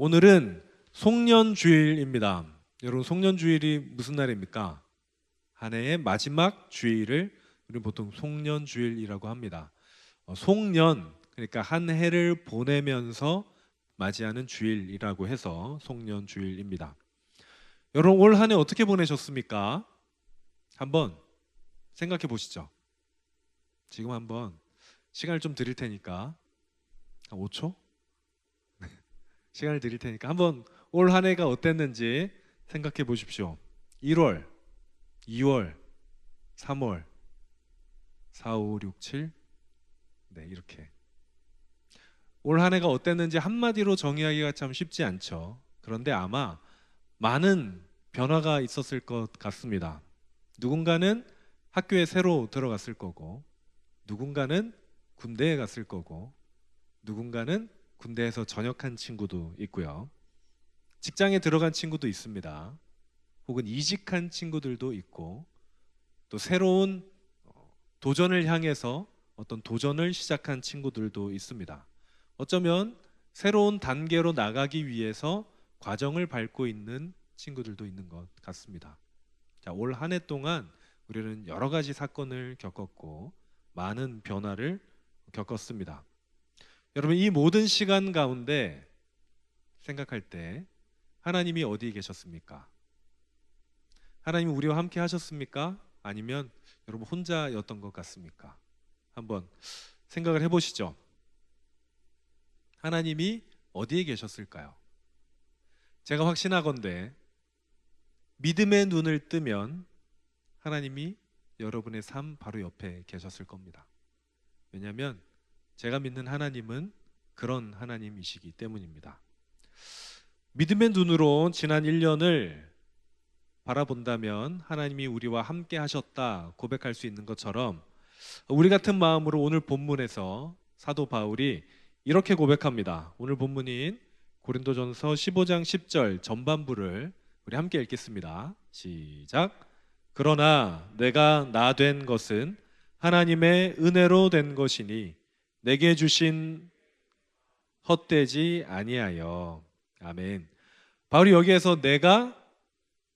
오늘은 송년주일입니다. 여러분 송년주일이 무슨 날입니까? 한 해의 마지막 주일을 우리는 보통 송년주일이라고 합니다. 어, 송년 그러니까 한 해를 보내면서 맞이하는 주일이라고 해서 송년주일입니다. 여러분 올 한 해 어떻게 보내셨습니까? 한번 생각해 보시죠. 지금 한번 시간을 좀 드릴 테니까 한 5초 시간을 드릴 테니까 한번 올 한 해가 어땠는지 생각해 보십시오. 1월, 2월, 3월, 4, 5, 6, 7. 네, 이렇게. 올 한 해가 어땠는지 한마디로 정의하기가 참 쉽지 않죠. 그런데 아마 많은 변화가 있었을 것 같습니다. 누군가는 학교에 새로 들어갔을 거고, 누군가는 군대에 갔을 거고, 누군가는 군대에서 전역한 친구도 있고요. 직장에 들어간 친구도 있습니다. 혹은 이직한 친구들도 있고 또 새로운 어, 도전을 향해서 어떤 도전을 시작한 친구들도 있습니다. 어쩌면 새로운 단계로 나가기 위해서 과정을 밟고 있는 친구들도 있는 것 같습니다. 자, 올 한 해 동안 우리는 여러 가지 사건을 겪었고 많은 변화를 겪었습니다. 여러분 이 모든 시간 가운데 생각할 때 하나님이 어디에 계셨습니까? 하나님 우리와 함께 하셨습니까? 아니면 여러분 혼자였던 것 같습니까? 한번 생각을 해보시죠. 하나님이 어디에 계셨을까요? 제가 확신하건대 믿음의 눈을 뜨면 하나님이 여러분의 삶 바로 옆에 계셨을 겁니다. 왜냐하면 제가 믿는 하나님은 그런 하나님이시기 때문입니다. 믿음의 눈으로 지난 1년을 바라본다면 하나님이 우리와 함께 하셨다 고백할 수 있는 것처럼 우리 같은 마음으로 오늘 본문에서 사도 바울이 이렇게 고백합니다. 오늘 본문인 고린도전서 15장 10절 전반부를 우리 함께 읽겠습니다. 시작. 그러나 내가 나 된 것은 하나님의 은혜로 된 것이니 내게 주신 헛되지 아니하여 아멘. 바울이 여기에서 내가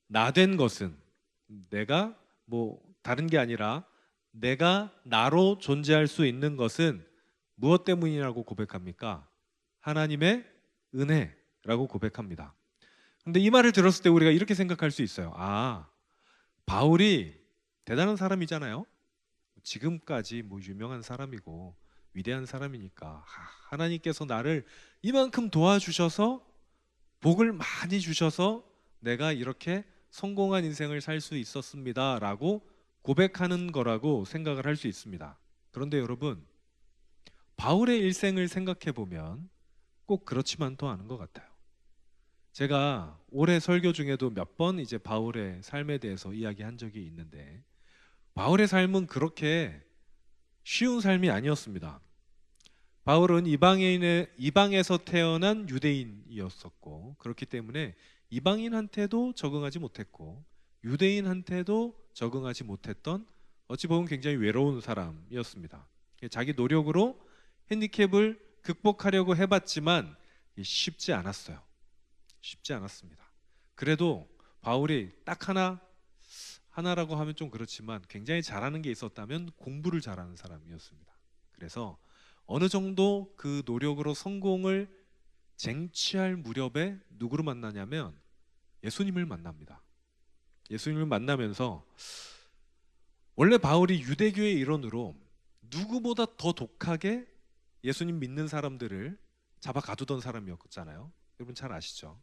나 된 것은 내가 뭐 다른 게 아니라 내가 나로 존재할 수 있는 것은 무엇 때문이라고 고백합니까? 하나님의 은혜라고 고백합니다. 근데 이 말을 들었을 때 우리가 이렇게 생각할 수 있어요. 아, 바울이 대단한 사람이잖아요. 지금까지 뭐 유명한 사람이고 위대한 사람이니까 하나님께서 나를 이만큼 도와주셔서 복을 많이 주셔서 내가 이렇게 성공한 인생을 살 수 있었습니다라고 고백하는 거라고 생각을 할 수 있습니다. 그런데 여러분 바울의 일생을 생각해 보면 꼭 그렇지만도 않은 것 같아요. 제가 올해 설교 중에도 몇 번 이제 바울의 삶에 대해서 이야기한 적이 있는데 바울의 삶은 그렇게 쉬운 삶이 아니었습니다. 바울은 이방인의 이방에서 태어난 유대인이었었고 그렇기 때문에 이방인한테도 적응하지 못했고 유대인한테도 적응하지 못했던 어찌 보면 굉장히 외로운 사람이었습니다. 자기 노력으로 핸디캡을 극복하려고 해봤지만 쉽지 않았어요. 쉽지 않았습니다. 그래도 바울이 딱 하나 하나라고 하면 좀 그렇지만 굉장히 잘하는 게 있었다면 공부를 잘하는 사람이었습니다. 그래서 어느 정도 그 노력으로 성공을 쟁취할 무렵에 누구를 만나냐면 예수님을 만납니다. 예수님을 만나면서 원래 바울이 유대교의 일원으로 누구보다 더 독하게 예수님 믿는 사람들을 잡아 가두던 사람이었잖아요. 여러분 잘 아시죠?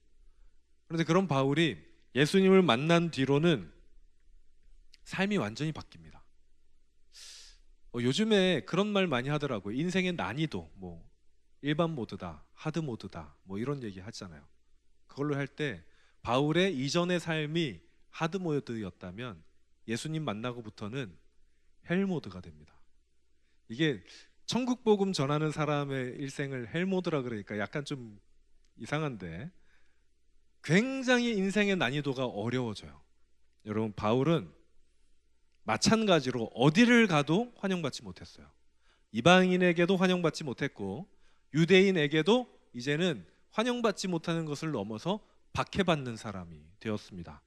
그런데 그런 바울이 예수님을 만난 뒤로는 삶이 완전히 바뀝니다. 어, 요즘에 그런 말 많이 하더라고요. 인생의 난이도, 뭐 일반 모드다, 하드 모드다, 뭐 이런 얘기 하잖아요. 그걸로 할 때 바울의 이전의 삶이 하드 모드였다면 예수님 만나고부터는 헬 모드가 됩니다. 이게 천국 복음 전하는 사람의 일생을 헬 모드라 그러니까 약간 좀 이상한데 굉장히 인생의 난이도가 어려워져요. 여러분 바울은 마찬가지로 어디를 가도 환영받지 못했어요. 이방인에게도 환영받지 못했고 유대인에게도 이제는 환영받지 못하는 것을 넘어서 박해받는 사람이 되었습니다.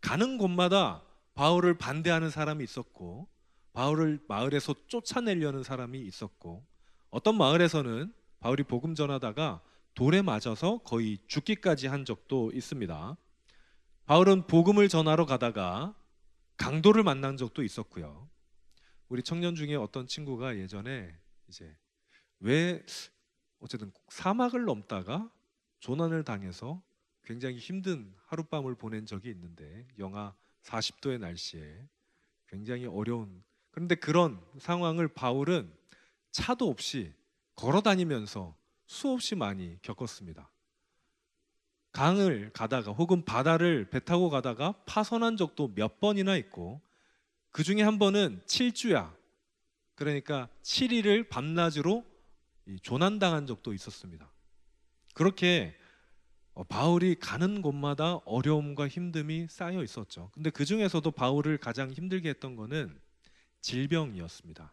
가는 곳마다 바울을 반대하는 사람이 있었고 바울을 마을에서 쫓아내려는 사람이 있었고 어떤 마을에서는 바울이 복음 전하다가 돌에 맞아서 거의 죽기까지 한 적도 있습니다. 바울은 복음을 전하러 가다가 강도를 만난 적도 있었고요. 우리 청년 중에 어떤 친구가 예전에 이제 왜 어쨌든 사막을 넘다가 조난을 당해서 굉장히 힘든 하룻밤을 보낸 적이 있는데 영하 40도의 날씨에 굉장히 어려운 그런데 그런 상황을 바울은 차도 없이 걸어 다니면서 수없이 많이 겪었습니다. 강을 가다가 혹은 바다를 배 타고 가다가 파손한 적도 몇 번이나 있고 그 중에 한 번은 7주야. 그러니까 7일을 밤낮으로 이 조난당한 적도 있었습니다. 그렇게 어, 바울이 가는 곳마다 어려움과 힘듦이 쌓여 있었죠. 근데 그 중에서도 바울을 가장 힘들게 했던 거는 질병이었습니다.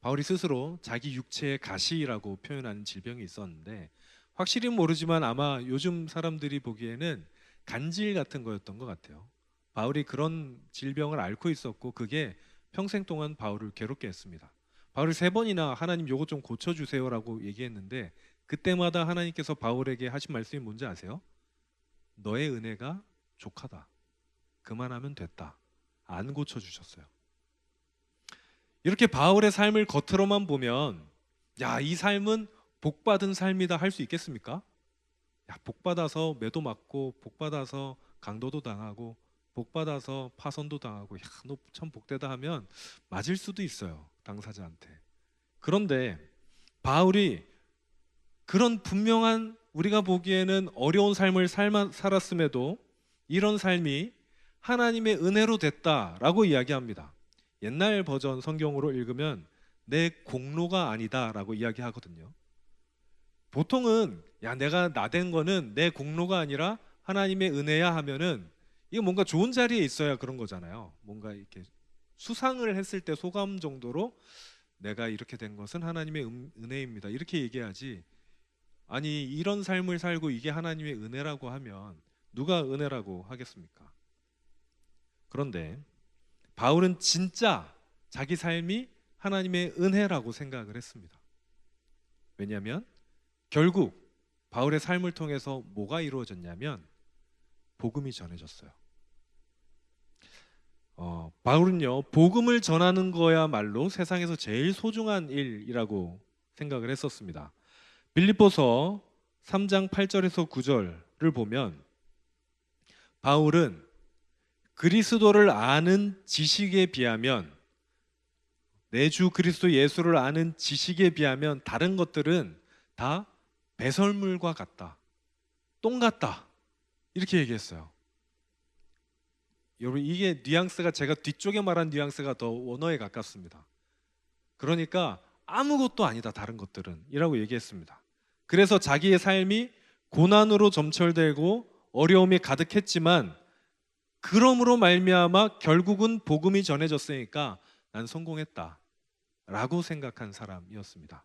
바울이 스스로 자기 육체의 가시라고 표현하는 질병이 있었는데 확실히 모르지만 아마 요즘 사람들이 보기에는 간질 같은 거였던 것 같아요. 바울이 그런 질병을 앓고 있었고 그게 평생 동안 바울을 괴롭게 했습니다. 바울이 세 번이나 하나님 요거 좀 고쳐주세요라고 얘기했는데 그때마다 하나님께서 바울에게 하신 말씀이 뭔지 아세요? 너의 은혜가 족하다. 그만하면 됐다. 안 고쳐주셨어요. 이렇게 바울의 삶을 겉으로만 보면 야, 이 삶은 복받은 삶이다 할 수 있겠습니까? 야, 복받아서 매도 맞고 복받아서 강도도 당하고 복받아서 파손도 당하고 야, 너 참 복되다 하면 맞을 수도 있어요. 당사자한테. 그런데 바울이 그런 분명한 우리가 보기에는 어려운 삶을 살마, 살았음에도 이런 삶이 하나님의 은혜로 됐다라고 이야기합니다. 옛날 버전 성경으로 읽으면 내 공로가 아니다라고 이야기하거든요. 보통은 야 내가 나댄 거는 내 공로가 아니라 하나님의 은혜야 하면은 이게 뭔가 좋은 자리에 있어야 그런 거잖아요. 뭔가 이렇게 수상을 했을 때 소감 정도로 내가 이렇게 된 것은 하나님의 은- 은혜입니다. 이렇게 얘기하지. 아니 이런 삶을 살고 이게 하나님의 은혜라고 하면 누가 은혜라고 하겠습니까? 그런데 바울은 진짜 자기 삶이 하나님의 은혜라고 생각을 했습니다. 왜냐하면 결국 바울의 삶을 통해서 뭐가 이루어졌냐면 복음이 전해졌어요. 어, 바울은요 복음을 전하는 거야말로 세상에서 제일 소중한 일이라고 생각을 했었습니다. 빌립보서 3장 8절에서 9절을 보면 바울은 그리스도를 아는 지식에 비하면 내 주 그리스도 예수를 아는 지식에 비하면 다른 것들은 다 배설물과 같다. 똥 같다. 이렇게 얘기했어요. 여러분 이게 뉘앙스가 제가 뒤쪽에 말한 뉘앙스가 더 원어에 가깝습니다. 그러니까 아무것도 아니다 다른 것들은 이라고 얘기했습니다. 그래서 자기의 삶이 고난으로 점철되고 어려움이 가득했지만 그러므로 말미암아 결국은 복음이 전해졌으니까 난 성공했다라고 생각한 사람이었습니다.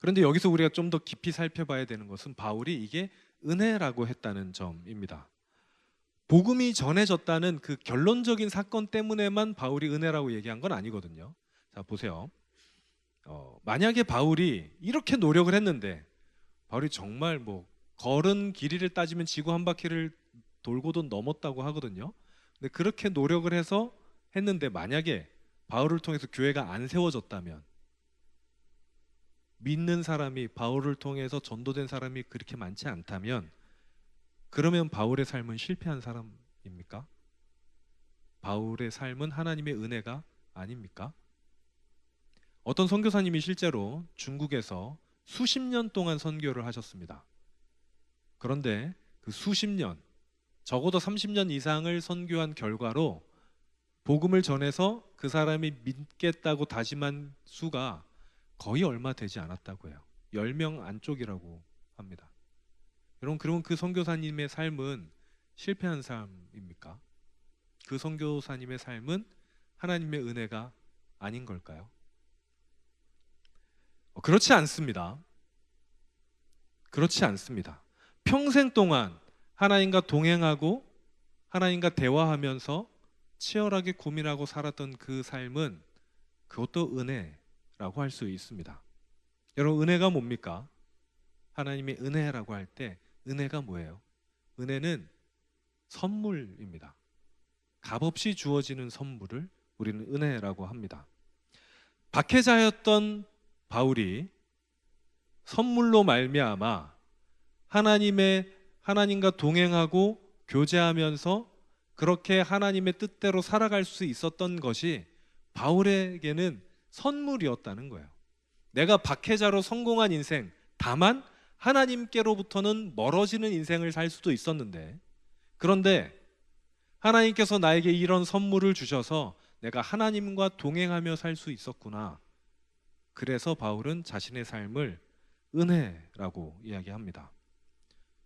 그런데 여기서 우리가 좀 더 깊이 살펴봐야 되는 것은 바울이 이게 은혜라고 했다는 점입니다. 복음이 전해졌다는 그 결론적인 사건 때문에만 바울이 은혜라고 얘기한 건 아니거든요. 자 보세요. 어, 만약에 바울이 이렇게 노력을 했는데 바울이 정말 뭐 걸은 길이를 따지면 지구 한 바퀴를 돌고도 넘었다고 하거든요. 근데 그렇게 노력을 해서 했는데 만약에 바울을 통해서 교회가 안 세워졌다면 믿는 사람이 바울을 통해서 전도된 사람이 그렇게 많지 않다면 그러면 바울의 삶은 실패한 사람입니까? 바울의 삶은 하나님의 은혜가 아닙니까? 어떤 선교사님이 실제로 중국에서 수십 년 동안 선교를 하셨습니다. 그런데 그 수십 년, 적어도 30년 이상을 선교한 결과로 복음을 전해서 그 사람이 믿겠다고 다짐한 수가 거의 얼마 되지 않았다고 해요. 10명 안쪽이라고 합니다. 여러분 그러면 그 선교사님의 삶은 실패한 삶입니까? 그 선교사님의 삶은 하나님의 은혜가 아닌 걸까요? 어, 그렇지 않습니다. 그렇지 않습니다. 평생 동안 하나님과 동행하고 하나님과 대화하면서 치열하게 고민하고 살았던 그 삶은 그것도 은혜 라고 할 수 있습니다. 여러분 은혜가 뭡니까? 하나님의 은혜라고 할 때 은혜가 뭐예요? 은혜는 선물입니다. 값없이 주어지는 선물을 우리는 은혜라고 합니다. 박해자였던 바울이 선물로 말미암아 하나님의 하나님과 동행하고 교제하면서 그렇게 하나님의 뜻대로 살아갈 수 있었던 것이 바울에게는 선물이었다는 거예요. 내가 박해자로 성공한 인생, 다만 하나님께로부터는 멀어지는 인생을 살 수도 있었는데, 그런데 하나님께서 나에게 이런 선물을 주셔서 내가 하나님과 동행하며 살 수 있었구나. 그래서 바울은 자신의 삶을 은혜라고 이야기합니다.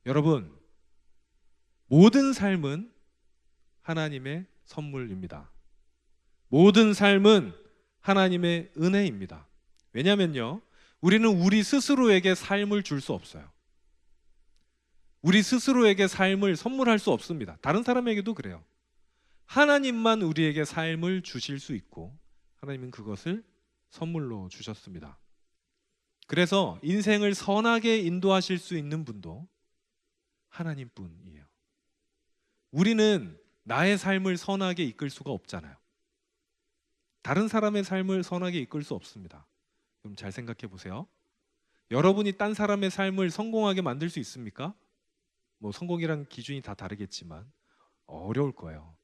여러분, 모든 삶은 하나님의 선물입니다. 모든 삶은 하나님의 은혜입니다. 왜냐면요. 우리는 우리 스스로에게 삶을 줄 수 없어요. 우리 스스로에게 삶을 선물할 수 없습니다. 다른 사람에게도 그래요. 하나님만 우리에게 삶을 주실 수 있고 하나님은 그것을 선물로 주셨습니다. 그래서 인생을 선하게 인도하실 수 있는 분도 하나님뿐이에요. 우리는 나의 삶을 선하게 이끌 수가 없잖아요. 다른 사람의 삶을 선하게 이끌 수 없습니다. 그럼 잘 생각해 보세요. 여러분이 딴 사람의 삶을 성공하게 만들 수 있습니까? 뭐 성공이란 기준이 다 다르겠지만 어려울 거예요.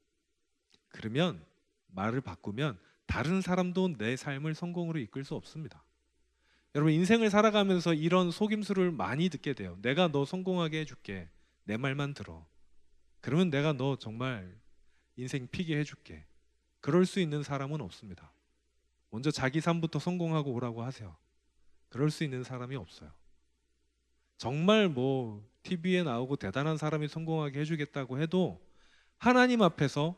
그러면 말을 바꾸면 다른 사람도 내 삶을 성공으로 이끌 수 없습니다. 여러분 인생을 살아가면서 이런 속임수를 많이 듣게 돼요. 내가 너 성공하게 해줄게. 내 말만 들어. 그러면 내가 너 정말 인생 피게 해줄게. 그럴 수 있는 사람은 없습니다. 먼저 자기 삶부터 성공하고 오라고 하세요. 그럴 수 있는 사람이 없어요. 정말 뭐 TV에 나오고 대단한 사람이 성공하게 해주겠다고 해도 하나님 앞에서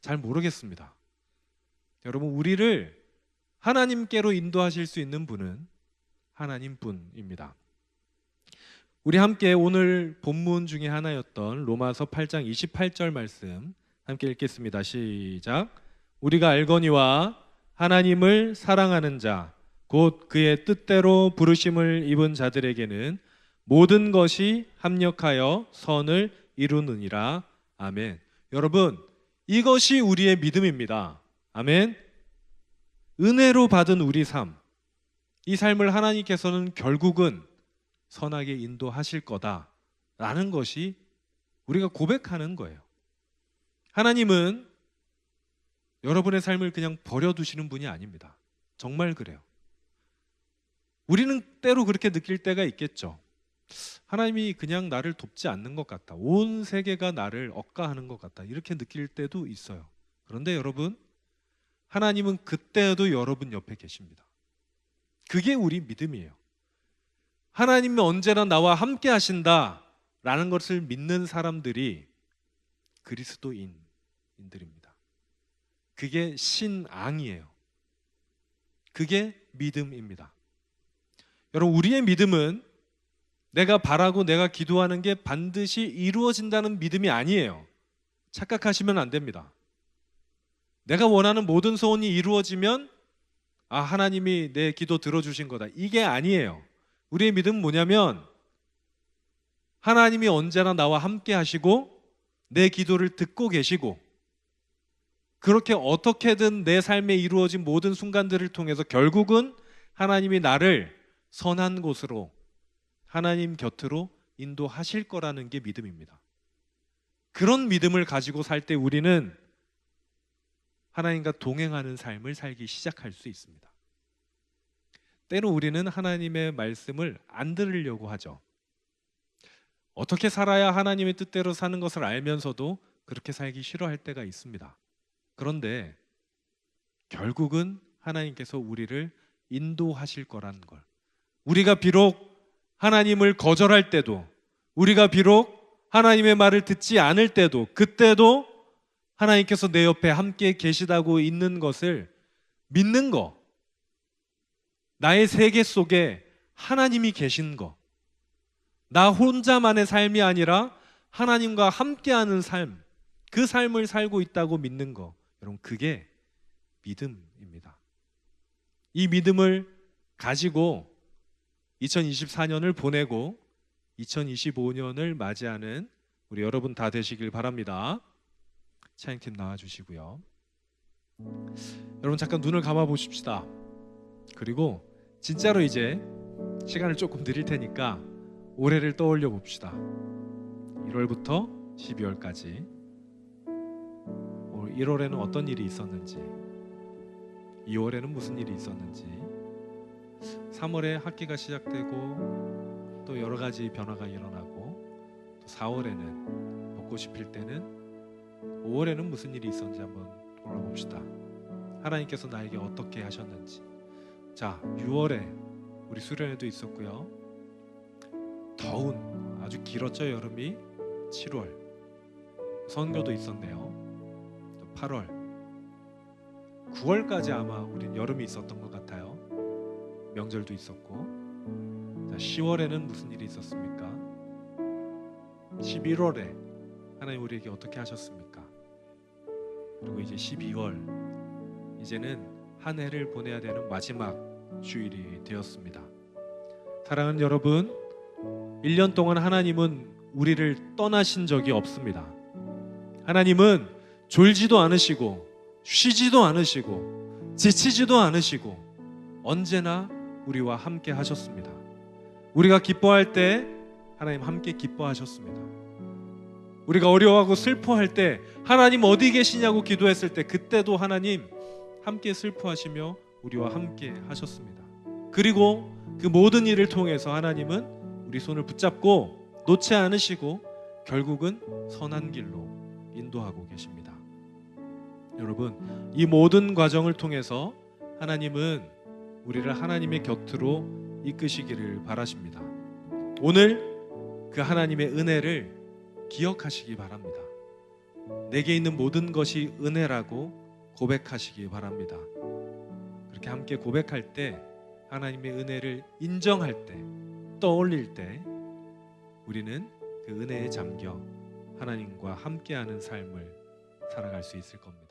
잘 모르겠습니다. 여러분 우리를 하나님께로 인도하실 수 있는 분은 하나님 뿐입니다. 우리 함께 오늘 본문 중에 하나였던 로마서 8장 28절 말씀 함께 읽겠습니다. 시작. 우리가 알거니와 하나님을 사랑하는 자 곧 그의 뜻대로 부르심을 입은 자들에게는 모든 것이 합력하여 선을 이루느니라. 아멘. 여러분, 이것이 우리의 믿음입니다. 아멘. 은혜로 받은 우리 삶. 이 삶을 하나님께서는 결국은 선하게 인도하실 거다 라는 것이 우리가 고백하는 거예요. 하나님은 여러분의 삶을 그냥 버려두시는 분이 아닙니다. 정말 그래요. 우리는 때로 그렇게 느낄 때가 있겠죠. 하나님이 그냥 나를 돕지 않는 것 같다. 온 세계가 나를 억까하는 것 같다. 이렇게 느낄 때도 있어요. 그런데 여러분, 하나님은 그때도 여러분 옆에 계십니다. 그게 우리 믿음이에요. 하나님이 언제나 나와 함께 하신다라는 것을 믿는 사람들이 그리스도인들입니다. 그게 신앙이에요. 그게 믿음입니다. 여러분, 우리의 믿음은 내가 바라고 내가 기도하는 게 반드시 이루어진다는 믿음이 아니에요. 착각하시면 안 됩니다. 내가 원하는 모든 소원이 이루어지면 아, 하나님이 내 기도 들어주신 거다. 이게 아니에요. 우리의 믿음은 뭐냐면 하나님이 언제나 나와 함께 하시고 내 기도를 듣고 계시고 그렇게 어떻게든 내 삶에 이루어진 모든 순간들을 통해서 결국은 하나님이 나를 선한 곳으로 하나님 곁으로 인도하실 거라는 게 믿음입니다. 그런 믿음을 가지고 살 때 우리는 하나님과 동행하는 삶을 살기 시작할 수 있습니다. 때로 우리는 하나님의 말씀을 안 들으려고 하죠. 어떻게 살아야 하나님의 뜻대로 사는 것을 알면서도 그렇게 살기 싫어할 때가 있습니다. 그런데 결국은 하나님께서 우리를 인도하실 거라는 걸. 우리가 비록 하나님을 거절할 때도, 우리가 비록 하나님의 말을 듣지 않을 때도, 그때도 하나님께서 내 옆에 함께 계시다고 있는 것을 믿는 거. 나의 세계 속에 하나님이 계신 거. 나 혼자만의 삶이 아니라 하나님과 함께하는 삶, 그 삶을 살고 있다고 믿는 거, 여러분 그게 믿음입니다. 이 믿음을 가지고 2024년을 보내고 2025년을 맞이하는 우리 여러분 다 되시길 바랍니다. 차영팀 나와 주시고요. 여러분 잠깐 눈을 감아 보십시다. 그리고 진짜로 이제 시간을 조금 드릴 테니까 올해를 떠올려 봅시다. 1월부터 12월까지 1월에는 어떤 일이 있었는지 2월에는 무슨 일이 있었는지 3월에 학기가 시작되고 또 여러 가지 변화가 일어나고 또 4월에는 벚꽃이 필 때는 5월에는 무슨 일이 있었는지 한번 돌아봅시다. 하나님께서 나에게 어떻게 하셨는지. 자, 6월에 우리 수련회도 있었고요. 더운 아주 길었죠 여름이 7월 선교도 있었네요. 또 8월 9월까지 아마 우린 여름이 있었던 것 같아요. 명절도 있었고 자, 10월에는 무슨 일이 있었습니까? 11월에 하나님 우리에게 어떻게 하셨습니까? 그리고 이제 12월 이제는 한 해를 보내야 되는 마지막 주일이 되었습니다. 사랑하는 여러분, 1년 동안 하나님은 우리를 떠나신 적이 없습니다. 하나님은 졸지도 않으시고 쉬지도 않으시고 지치지도 않으시고 언제나 우리와 함께 하셨습니다. 우리가 기뻐할 때 하나님 함께 기뻐하셨습니다. 우리가 어려워하고 슬퍼할 때 하나님 어디 계시냐고 기도했을 때 그때도 하나님 함께 슬퍼하시며 우리와 함께 하셨습니다. 그리고 그 모든 일을 통해서 하나님은 우리 손을 붙잡고 놓지 않으시고 결국은 선한 길로 인도하고 계십니다. 여러분, 이 모든 과정을 통해서 하나님은 우리를 하나님의 곁으로 이끄시기를 바라십니다. 오늘 그 하나님의 은혜를 기억하시기 바랍니다. 내게 있는 모든 것이 은혜라고 고백하시기 바랍니다. 그렇게 함께 고백할 때 하나님의 은혜를 인정할 때 떠올릴 때 우리는 그 은혜에 잠겨 하나님과 함께하는 삶을 살아갈 수 있을 겁니다.